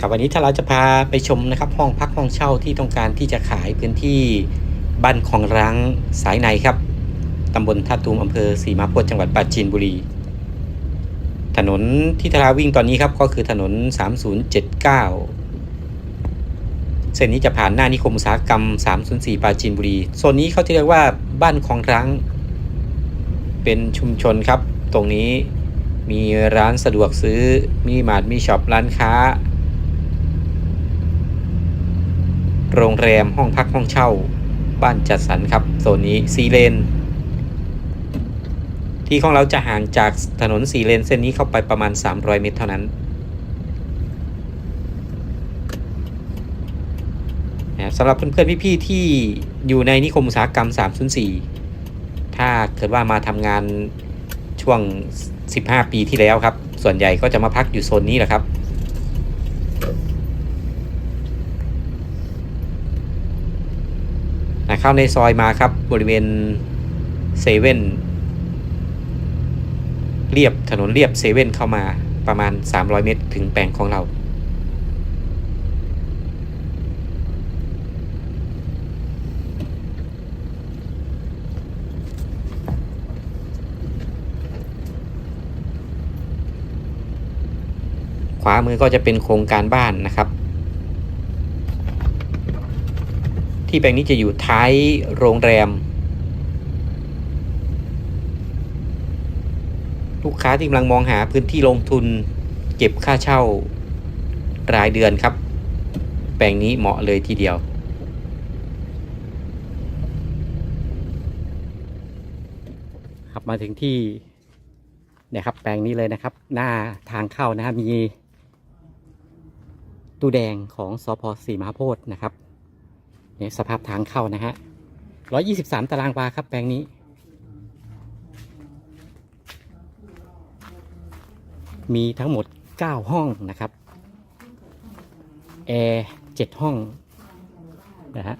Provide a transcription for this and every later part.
ครับวันนี้ถ้าเราจะพาไปชมนะครับห้องพักห้องเช่าที่ต้องการที่จะขายพื้นที่บ้านของร้างสายในครับตำบลท่าตูมอำเภอศรีมาพธิ์จังหวัดปราจีนบุรี ถนนที่ทาราวิ่งตอนนี้ครับก็คือถนน 3079 เส้นนี้จะผ่านหน้านิคมอุตสาหกรรม 304 ปราจีนบุรีโซนนี้เขาจะเรียกว่าบ้านของร้าง เป็นชุมชนครับ ตรงนี้มีร้านสะดวกซื้อมีมาร์ทมีช็อปร้านค้า โรงแรมห้องพักห้องเช่า บ้านจัดสรรครับโซนนี้ซีเลน ที่ของเราจะห่างจากถนนสีเลนเส้นนี้เข้าไปประมาณ 300 เมตรเท่านั้นนะครับสำหรับเพื่อนๆพี่ๆที่อยู่ในนิคมอุตสาหกรรม 304 ถ้าเกิดว่ามาทำงานช่วง 15 ปีที่แล้วครับ ส่วนใหญ่ก็จะมาพักอยู่โซนนี้แหละครับ นะเข้าในซอยมาครับบริเวณเซเว่นเรียบถนนเรียบเซเว่นเข้ามาประมาณ 300 เมตรถึงแปลงของเรา ขวามือก็จะเป็นโครงการบ้านนะครับ ที่แปลงนี้จะอยู่ท้ายโรงแรม ลูกค้าที่กำลังมองหาพื้นที่ลงทุน เก็บค่าเช่ารายเดือนครับ แปลงนี้เหมาะเลยทีเดียวครับมาถึงที่เนี่ยครับแปลงนี้เลยนะครับ หน้าทางเข้านะครับมีตู้แดงของสพสีมหาโพธิ์นะครับ นี่สภาพทางเข้านะฮะร้อยี่สิบสามตารางวาครับแปลงนี้ มีทั้งหมดเก้าห้องนะครับ แอร์7ห้องนะฮะ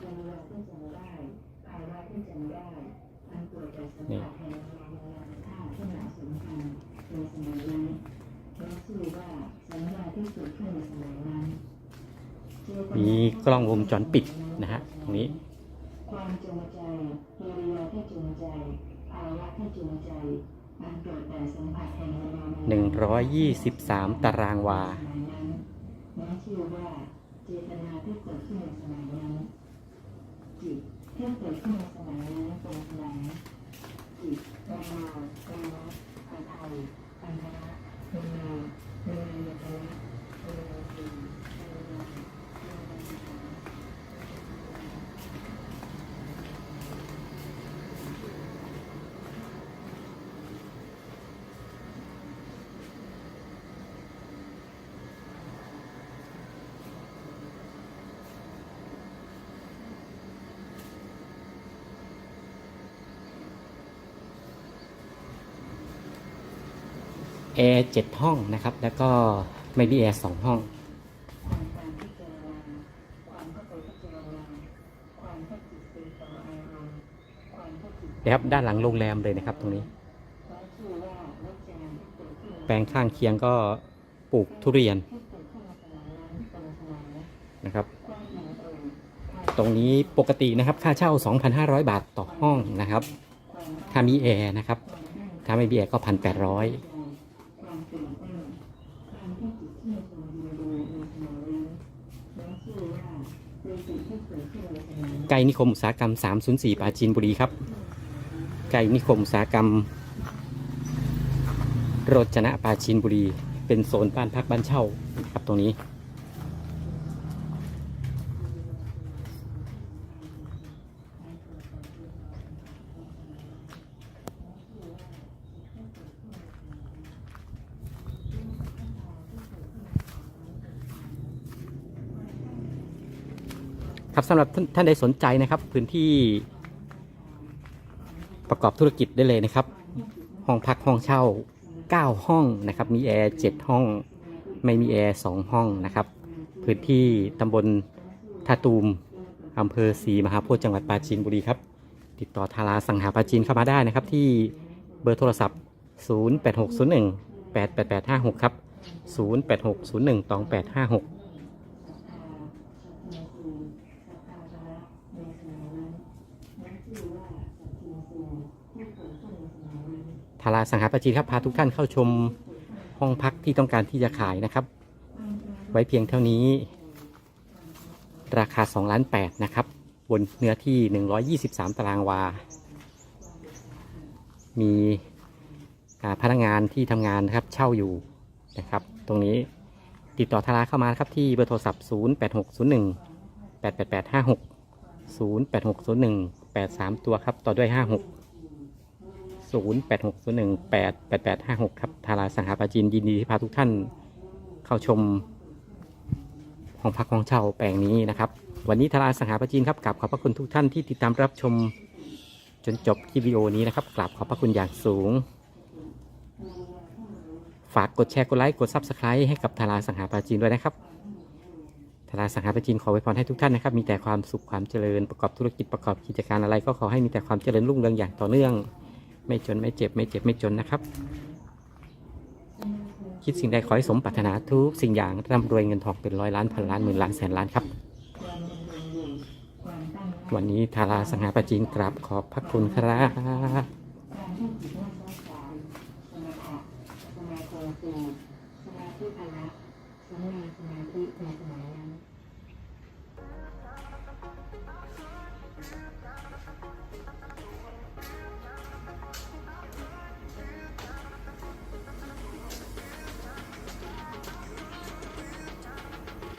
มีกล้องวงจรปิดนะฮะตรงนี้ความจงใจกิริยาที่จงใจภาวะที่จงใจมันเกิดแต่สัมผัสแห่งมโนมยิต123ตารางวาสมัยนั้นนั้นชื่อว่าเจตนาที่เกิดขึ้นในสมัยนั้นจิตที่เกิดขึ้นในสมัยนั้นตรงไหนจิตนามานามะอาไทยอันธนะเป็นนามเป็นนามธนะเป็นนามสีเป็นนามเป็นนาม แอร์7ห้องนะครับ แล้วก็ไม่มีแอร์2ห้องความการพิจารณาความเข้ออารมณ์ความเข้าจิตนะครับ ด้านหลังโรงแรมเลยนะครับตรงนี้ แปลงข้างเคียงก็ปลูกทุเรียนนะครับ ตรงนี้ปกตินะครับ ค่าเช่า 2,500 บาทต่อห้องนะครับ ถ้ามีแอร์นะครับ ถ้าไม่มีแอร์ก็ 1,800 ความตื่นเต้นความเข้าจิตที่ทรงยินดีในสมัยนั้นนั้นชื่อ ว่าเป็นสิ่งที่เกิดขึ้นในสมัยนั้นใกล้นิคมอุตสาหกรรม 304ปราจีนบุรีครับ ไกลนิคมอุตสาหกรรมโรจนะปราจีนบุรี เป็นโซนบ้านพักบ้านเช่าครับตรงนี้ ครับสำหรับท่านใดสนใจนะครับ พื้นที่ประกอบธุรกิจได้เลยนะครับ ห้องพักห้องเช่า 9 ห้องนะครับ มีแอร์7ห้อง ไม่มีแอร์2ห้องนะครับ พื้นที่ตำบลท่าตูมอำเภอศรีมหาโพธิ์จังหวัดปราจีนบุรีครับ ติดต่อทาราสังหาปราจีนเข้ามาได้นะครับ ที่เบอร์โทรศัพท์ 0860188856 ครับ 0860128856าราสังหาประจีครับพาทุกท่านเข้าชมห้องพักที่ต้องการที่จะขายนะครับ ไว้เพียงเท่านี้ ราคา2ล้าน8นะครับ บนเนื้อที่ 123 ตารางวา มีพนักงานที่ทำงานนะครับเช่าอยู่นะครับ ตรงนี้ติดต่อทาราเข้ามาครับที่เบอร์โทรศัพท์ 0860188856 086018 3ตัวครับ ต่อด้วย 56 0860188856 ครับทาราสังหาปาจีนยินดีที่พาทุกท่านเข้าชมห้องพักห้องเช่าแปลงนี้นะครับ วันนี้ทาราสังหาปาจีนครับกราบขอบพระคุณทุกท่านที่ติดตามรับชมจนจบคลิปวิดีโอนี้นะครับกราบขอบพระคุณอย่างสูง ฝากกดแชร์กดไลค์กดซับสไครต์ให้กับทาราสังหาปาจีนด้วยนะครับทาราสังหาปาจีนขอไว้พรให้ทุกท่านนะครับ มีแต่ความสุขความเจริญประกอบธุรกิจประกอบกิจการอะไร ก็ขอให้มีแต่ความเจริญรุ่งเรืองอย่างต่อเนื่อง ไม่จนไม่เจ็บไม่เจ็บไม่จนนะครับ คิดสิ่งใดขอให้สมปรารถนาทุกสิ่งอย่างร่ำรวยเงินทองเป็นร้อยล้านพันล้านหมื่นล้านแสนล้านครับ วันนี้ทาราสังหาปจีนกราบขอบพระคุณครับการที่จิตไม่ต้องการสมาคมสีสมาธิพละสมาสมาธิในสมัยนั้น